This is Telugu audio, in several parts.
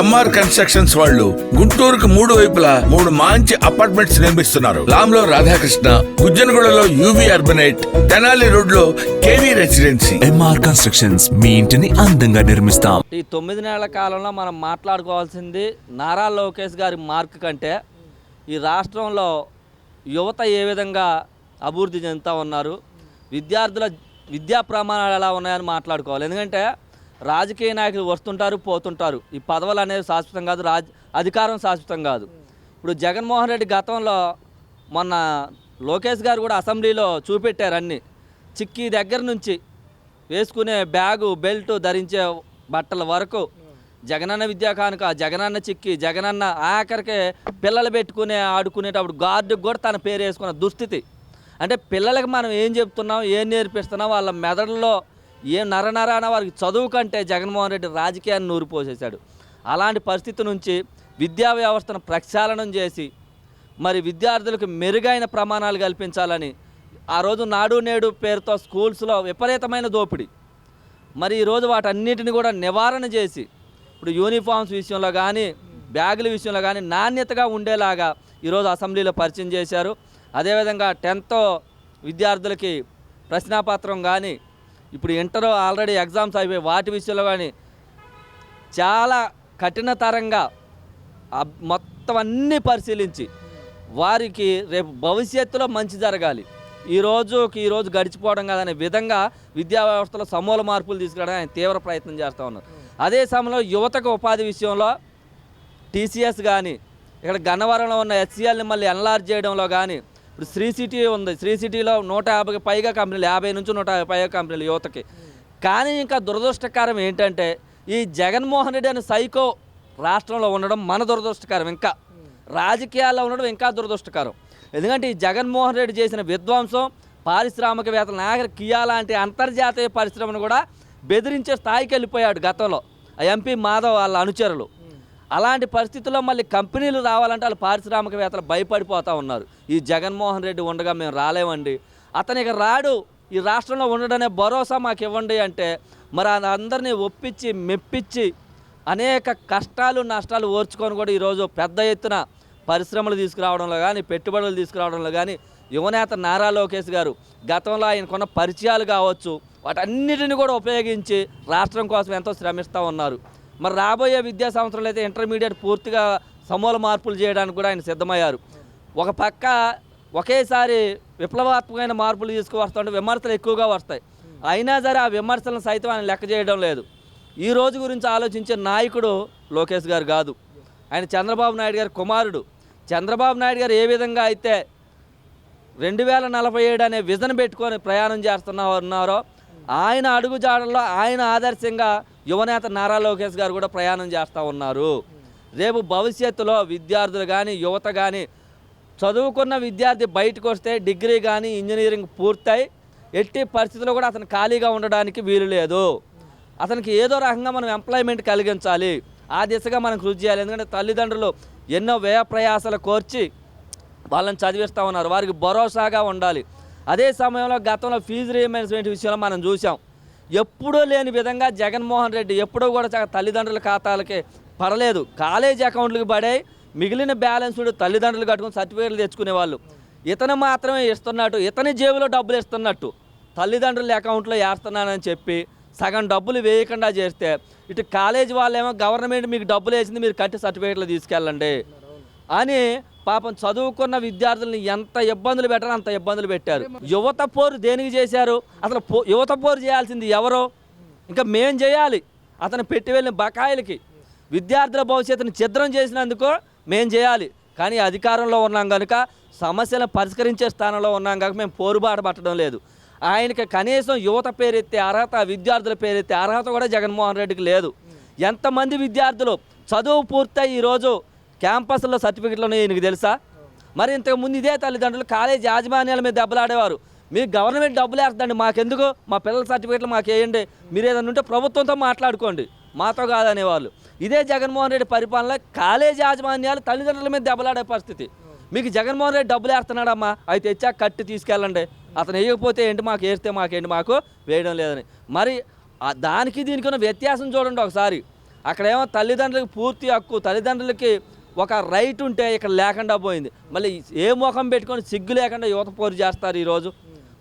ఎంఆర్ కన్స్ట్రక్షన్స్ వాళ్ళు గుంటూరుకు మూడు వైపులా మూడు మంచి అపార్ట్మెంట్స్ నిర్మిస్తున్నారు. లాంలో రాధాకృష్ణ గుజ్జనగూడలో యూవి అర్బనైట్ తెనాలి రోడ్లో కేవీ రెసిడెన్సీ ఎంఆర్ కన్స్ట్రక్షన్స్ మీ ఇంటిని అందంగా నిర్మిస్తాం. ఈ తొమ్మిది నెలల కాలంలో మనం మాట్లాడుకోవాల్సింది నారా లోకేష్ గారి మార్క్ కంటే ఈ రాష్ట్రంలో యువత ఏ విధంగా అభివృద్ధి చెందుతూ ఉన్నారు విద్యార్థుల విద్యా ప్రమాణాలు ఎలా ఉన్నాయని మాట్లాడుకోవాలి. ఎందుకంటే రాజకీయ నాయకులు వస్తుంటారు పోతుంటారు. ఈ పదవులు అనేవి శాశ్వతం కాదు రాజ్ అధికారం శాశ్వతం కాదు. ఇప్పుడు జగన్మోహన్ రెడ్డి గతంలో మొన్న లోకేష్ గారు కూడా అసెంబ్లీలో చూపెట్టారు అన్నీ. చిక్కి దగ్గర నుంచి వేసుకునే బ్యాగు బెల్ట్ ధరించే బట్టల వరకు జగనన్న విద్యా కానుక జగనన్న చిక్కి జగనన్న ఆఖరికి పిల్లలు పెట్టుకునే ఆడుకునేటప్పుడు గార్డుకు కూడా తన పేరు వేసుకున్న దుస్థితి. అంటే పిల్లలకి మనం ఏం చెప్తున్నాం ఏం నేర్పిస్తున్నాం వాళ్ళ మెదడులో ఏ నరనరాన వారికి చదువు కంటే జగన్మోహన్ రెడ్డి రాజకీయాన్ని నూరిపోసేశాడు అలాంటి పరిస్థితి నుంచి విద్యా వ్యవస్థను ప్రక్షాళనం చేసి మరి విద్యార్థులకు మెరుగైన ప్రమాణాలు కల్పించాలని ఆ రోజు నాడు నేడు పేరుతో స్కూల్స్లో విపరీతమైన దోపిడీ. మరి ఈరోజు వాటన్నిటిని కూడా నివారణ చేసి ఇప్పుడు యూనిఫామ్స్ విషయంలో కానీ బ్యాగుల విషయంలో కానీ నాణ్యతగా ఉండేలాగా ఈరోజు అసెంబ్లీలో పరిచయం చేశారు. అదేవిధంగా టెన్త్ విద్యార్థులకి ప్రశ్నాపత్రం కానీ ఇప్పుడు ఇంటర్ ఆల్రెడీ ఎగ్జామ్స్ అయిపోయి వాటి విషయంలో కానీ చాలా కఠినతరంగా అబ్- మొత్తం అన్నీ పరిశీలించి వారికి రేపు భవిష్యత్తులో మంచి జరగాలి. ఈ రోజుకి ఈరోజు గడిచిపోవడం కాదనే విధంగా విద్యా వ్యవస్థలో సమూల మార్పులు తీసుకురావడానికి ఆయన తీవ్ర ప్రయత్నం చేస్తూ ఉన్నారు. అదే సమయంలో యువతకు ఉపాధి విషయంలో టీసీఎస్ కానీ ఇక్కడ గన్నవరంలో ఉన్న హెచ్సిఎల్ని మళ్ళీ ఎన్లార్జ్ చేయడంలో కానీ ఇప్పుడు శ్రీ సిటీ ఉంది. శ్రీ సిటీలో నూట యాభైకి పైగా కంపెనీలు యాభై నుంచి నూట యాభై పైగా కంపెనీలు యువతకి. కానీ ఇంకా దురదృష్టకరం ఏంటంటే ఈ జగన్మోహన్ రెడ్డి అనే సైకో రాష్ట్రంలో ఉండడం మన దురదృష్టకరం ఇంకా. రాజకీయాల్లో ఉండడం ఇంకా దురదృష్టకరం. ఎందుకంటే ఈ జగన్మోహన్ రెడ్డి చేసిన విధ్వంసం పారిశ్రామికవేత్తలు నాగరి కియా లాంటి అంతర్జాతీయ పరిశ్రమను కూడా బెదిరించే స్థాయికి వెళ్ళిపోయాడు గతంలో. ఆ ఎంపీ మాధవ్ వాళ్ళ అనుచరులు. అలాంటి పరిస్థితుల్లో మళ్ళీ కంపెనీలు రావాలంటే వాళ్ళు పారిశ్రామికవేత్తలు భయపడిపోతూ ఉన్నారు. ఈ జగన్మోహన్ రెడ్డి ఉండగా మేము రాలేమండి. అతనికి రాడు. ఈ రాష్ట్రంలో ఉండడనే భరోసా మాకు ఇవ్వండి అంటే మరి అందరినీ ఒప్పించి మెప్పించి అనేక కష్టాలు నష్టాలు ఓర్చుకొని కూడా ఈరోజు పెద్ద ఎత్తున పరిశ్రమలు తీసుకురావడంలో కానీ పెట్టుబడులు తీసుకురావడంలో కానీ యువనేత నారా లోకేష్ గారు గతంలో ఆయనకున్న పరిచయాలు కావచ్చు వాటన్నిటిని కూడా ఉపయోగించి రాష్ట్రం కోసం ఎంతో శ్రమిస్తూ ఉన్నారు. మరి రాబోయే విద్యా సంవత్సరంలో అయితే ఇంటర్మీడియట్ పూర్తిగా సమూల మార్పులు చేయడానికి కూడా ఆయన సిద్ధమయ్యారు. ఒక పక్క ఒకేసారి విప్లవాత్మకమైన మార్పులు తీసుకువస్తుంటే విమర్శలు ఎక్కువగా వస్తాయి. అయినా సరే ఆ విమర్శలను సైతం ఆయన లెక్క చేయడం లేదు. ఈ రోజు గురించి ఆలోచించే నాయకుడు లోకేష్ గారు కాదు. ఆయన చంద్రబాబు నాయుడు గారి కుమారుడు. చంద్రబాబు నాయుడు గారు ఏ విధంగా అయితే రెండు వేల నలభై ఏడు అనే విజన్ పెట్టుకొని ప్రయాణం చేస్తున్నా ఉన్నారో ఆయన అడుగుజాడల్లో ఆయన ఆదర్శంగా యువనేత నారా లోకేష్ గారు కూడా ప్రయాణం చేస్తూ ఉన్నారు. రేపు భవిష్యత్తులో విద్యార్థులు కానీ యువత కానీ చదువుకున్న విద్యార్థి బయటకు వస్తే డిగ్రీ కానీ ఇంజనీరింగ్ పూర్తయి ఎట్టి పరిస్థితుల్లో కూడా అతను ఖాళీగా ఉండడానికి వీలు లేదు. అతనికి ఏదో రకంగా మనం ఎంప్లాయ్మెంట్ కలిగించాలి. ఆ దిశగా మనం కృషి చేయాలి. ఎందుకంటే తల్లిదండ్రులు ఎన్నో వ్యయ ప్రయాసాలు కోర్చి వాళ్ళని చదివిస్తూ ఉన్నారు. వారికి భరోసాగా ఉండాలి. అదే సమయంలో గతంలో ఫీజు రీఎంబర్స్మెంట్ విషయంలో మనం చూసాం ఎప్పుడూ లేని విధంగా జగన్మోహన్ రెడ్డి ఎప్పుడూ కూడా తల్లిదండ్రుల ఖాతాలకి పడలేదు. కాలేజ్ అకౌంట్లకు పడాయి. మిగిలిన బ్యాలెన్స్ తల్లిదండ్రులు కట్టుకుని సర్టిఫికేట్లు తెచ్చుకునేవాళ్ళు. ఇతను మాత్రమే ఇస్తున్నట్టు ఇతని జేబులో డబ్బులు ఇస్తున్నట్టు తల్లిదండ్రుల అకౌంట్లో వేస్తున్నానని చెప్పి సగం డబ్బులు వేయకుండా చేస్తే ఇటు కాలేజ్ వాళ్ళేమో గవర్నమెంట్ మీకు డబ్బులు వేసింది మీరు కట్టి సర్టిఫికేట్లు తీసుకెళ్ళండి అని పాపం చదువుకున్న విద్యార్థుల్ని ఎంత ఇబ్బందులు పెట్టారో అంత ఇబ్బందులు పెట్టారు. యువత పోరు దేనికి చేశారు? అసలు పో యువత పోరు చేయాల్సింది ఎవరో? ఇంకా మేం చేయాలి. అతను పెట్టి వెళ్ళిన బకాయిలకి. విద్యార్థుల భవిష్యత్తును ఛిద్రం చేసినందుకు మేం చేయాలి. కానీ అధికారంలో ఉన్నాం కనుక సమస్యలను పరిష్కరించే స్థానంలో ఉన్నాం కనుక మేము పోరుబాటు పట్టడం లేదు. ఆయనకి కనీసం యువత పేరెత్తే అర్హత విద్యార్థుల పేరెత్తే అర్హత కూడా జగన్మోహన్ రెడ్డికి లేదు. ఎంతమంది విద్యార్థులు చదువు పూర్తయి ఈరోజు క్యాంపస్లో సర్టిఫికెట్లు ఉన్నాయి నీకు తెలుసా? మరి ఇంతకుముందు ఇదే తల్లిదండ్రులు కాలేజ్ యాజమాన్యాల మీద దెబ్బలాడేవారు. మీరు గవర్నమెంట్ డబ్బులు వేస్తుందండి మాకెందుకు? మా పిల్లల సర్టిఫికెట్లు మాకు వేయండి. మీరు ఏదైనా ఉంటే ప్రభుత్వంతో మాట్లాడుకోండి. మాతో కాదనేవాళ్ళు. ఇదే జగన్మోహన్ రెడ్డి పరిపాలన కాలేజ్ యాజమాన్యాలు తల్లిదండ్రుల మీద దెబ్బలాడే పరిస్థితి. మీకు జగన్మోహన్ రెడ్డి డబ్బులు వేస్తున్నాడమ్మా. అయితే తెచ్చా కట్టి తీసుకెళ్ళండి. అతను వేయకపోతే ఏంటి మాకు? వేస్తే మాకేంటి మాకు? వేయడం లేదని. మరి దానికి దీనికి ఉన్న వ్యత్యాసం చూడండి ఒకసారి. అక్కడేమో తల్లిదండ్రులకి పూర్తి హక్కు తల్లిదండ్రులకి ఒక రైట్ ఉంటే ఇక్కడ లేకుండా పోయింది. మళ్ళీ ఏ ముఖం పెట్టుకొని సిగ్గు లేకుండా యువత పోరు చేస్తారు ఈరోజు?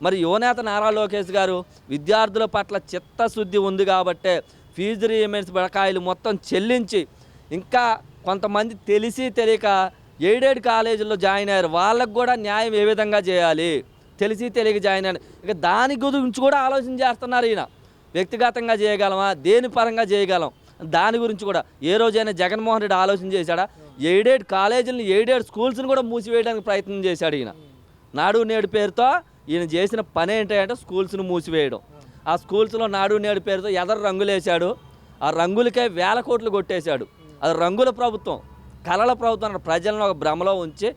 మరి యువనేత నారా లోకేష్ గారు విద్యార్థుల పట్ల చిత్తశుద్ధి ఉంది కాబట్టే ఫీజు రీమెంట్స్ బకాయిలు మొత్తం చెల్లించి ఇంకా కొంతమంది తెలిసి తెలియక ఎయిడెడ్ కాలేజీల్లో జాయిన్ అయ్యారు. వాళ్ళకు కూడా న్యాయం ఏ విధంగా చేయాలి? తెలిసి తెలియక జాయిన్ అయ్యారు. ఇక దాని గురించి కూడా ఆలోచన చేస్తున్నారు ఈయన. వ్యక్తిగతంగా చేయగలమా? దేని పరంగా చేయగలం? దాని గురించి కూడా ఏ రోజైనా జగన్మోహన్ రెడ్డి ఆలోచన చేశాడా? ఎయిడెడ్ కాలేజీలను ఎయిడెడ్ స్కూల్స్ని కూడా మూసివేయడానికి ప్రయత్నం చేశాడు ఈయన. నాడు నేడు పేరుతో ఈయన చేసిన పని ఏంటంటే స్కూల్స్ను మూసివేయడం. ఆ స్కూల్స్లో నాడు నేడు పేరుతో ఎదరు రంగులేశాడు. ఆ రంగులకే వేల కోట్లు కొట్టేశాడు. అది రంగుల ప్రభుత్వం కళల ప్రభుత్వం అన్న ప్రజలను ఒక భ్రమలో ఉంచి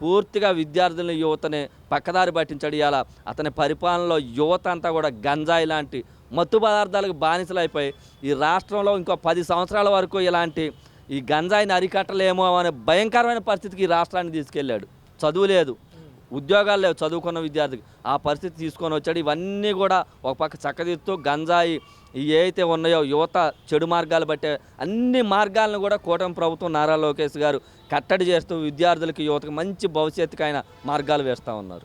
పూర్తిగా విద్యార్థులను యువతని పక్కదారి పట్టించాడు. ఇలా అతని పరిపాలనలో యువత అంతా కూడా గంజాయి లాంటి మత్తు పదార్థాలకు బానిసలైపోయి ఈ రాష్ట్రంలో ఇంకో పది సంవత్సరాల వరకు ఇలాంటి ఈ గంజాయిని అరికట్టలేమో అనే భయంకరమైన పరిస్థితికి ఈ రాష్ట్రాన్ని తీసుకెళ్ళాడు. చదువు లేదు. ఉద్యోగాలు లేవు. చదువుకున్న విద్యార్థికి. ఆ పరిస్థితి తీసుకొని వచ్చాడు. ఇవన్నీ కూడా ఒక పక్క చక్కదిద్దుతూ గంజాయి ఏవైతే ఉన్నాయో యువత చెడు మార్గాలు బట్టే అన్ని మార్గాలను కూడా కూటమి ప్రభుత్వం నారా లోకేష్ గారు కట్టడి చేస్తూ విద్యార్థులకి యువతకు మంచి భవిష్యత్తుకైన మార్గాలు వేస్తూ ఉన్నారు.